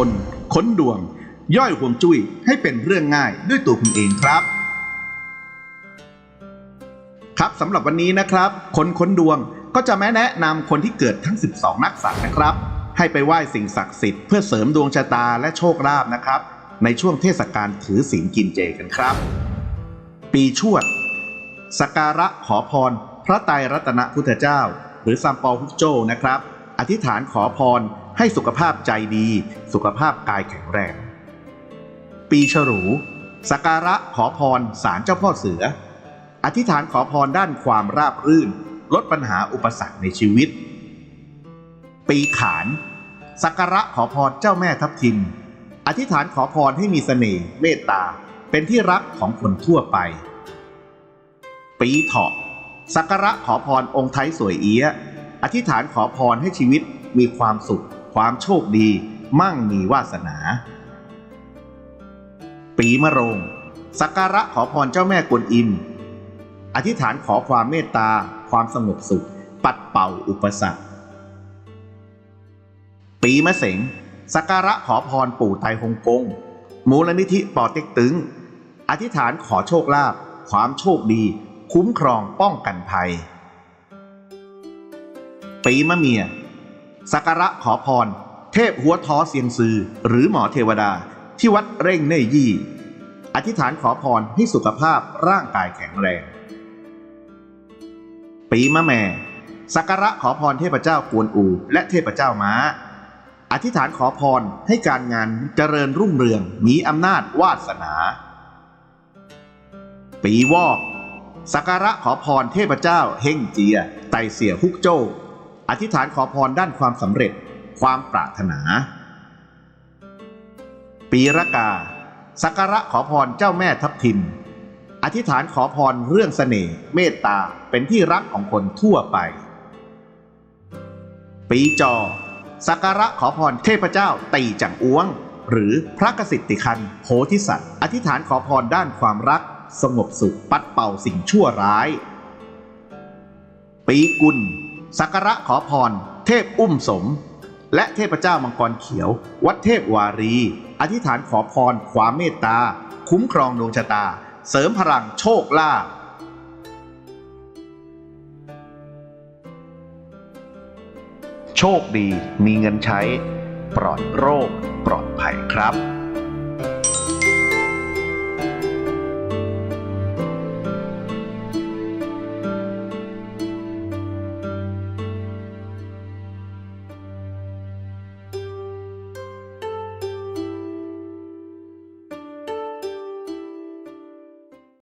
คนค้นดวง ย่อยห่วงจุ้ยให้เป็นเรื่องง่ายด้วยตัวคุณเองครับ ครับสำหรับวันนี้นะครับ คนค้นดวงก็จะแม่แนะนำคนที่เกิดทั้ง 12 นักษัตว์นะครับ ให้ไปไหว้สิ่งศักดิ์สิทธิ์เพื่อเสริมดวงชะตาและโชคลาภนะครับ ในช่วงเทศกาลถือศีลกินเจกันครับ ปีชวดสกการะขอพร พระไตรรัตนพุทธเจ้า หรือซัมปอฮุกโจนะครับ อธิษฐานขอพร ให้สุขภาพใจดี สุขภาพกายแข็งแรง ปีฉลูสักการะขอพรศาลเจ้าพ่อเสือ อธิษฐานขอพรด้านความราบรื่น ลดปัญหาอุปสรรคในชีวิต ปีขานสักการะขอพรเจ้าแม่ทับทิม อธิษฐานขอพรให้มีเสน่ห์เมตตา เป็นที่รักของคนทั่วไป ปีเถาะสักการะขอพรองค์ไทยสวยเอี้ย อธิษฐานขอพรให้ชีวิตมีความสุข ความโชคดี มั่งมีวาสนา ปีมะโรง สักการะขอพรเจ้าแม่กวนอิม อธิษฐานขอความเมตตา ความสงบสุข ปัดเป่าอุปสรรค ปีมะเสง สักการะขอพรปู่ไตฮงกง มูลนิธิปอเต็กตึง อธิษฐานขอโชคลาภ ความโชคดี คุ้มครองป้องกันภัย ปีมะเมีย สักการะขอพร เทพหัวท้อเสียงซือ หรือหมอเทวดา ที่วัดเร่งเน่ยี่ อธิษฐานขอพรให้สุขภาพร่างกายแข็งแรง ปีมะแม่ สักการะขอพรเทพเจ้ากวนอู และเทพเจ้าม้า อธิษฐานขอพรให้การงานเจริญรุ่งเรืองมีอำนาจวาสนา ปีวอกสักการะขอพรเทพเจ้าเฮงเจีย ไตเสียฮุกโจ้ อธิษฐานขอพรด้านความสำเร็จ ความปรารถนา ปีระกา สักการะขอพรเจ้าแม่ทับทิม อธิษฐานขอพรเรื่องเสน่ห์เมตตาเป็นที่รักของคนทั่วไป ปีจอ สักการะขอพรเทพเจ้าตีจังอ้วง หรือพระกสิทธิคันโพธิสัตว์ อธิษฐานขอพรด้านความรัก สงบสุขปัดเป่าสิ่งชั่วร้าย ปีกุล สักการะขอพร เทพอุ้มสม และเทพเจ้ามังกรเขียว วัดเทพวารี อธิษฐานขอพร ความเมตตา คุ้มครองดวงชะตา เสริมพลังโชคลาภโชคดีมีเงินใช้ ปลอดโรค ปลอดภัยครับ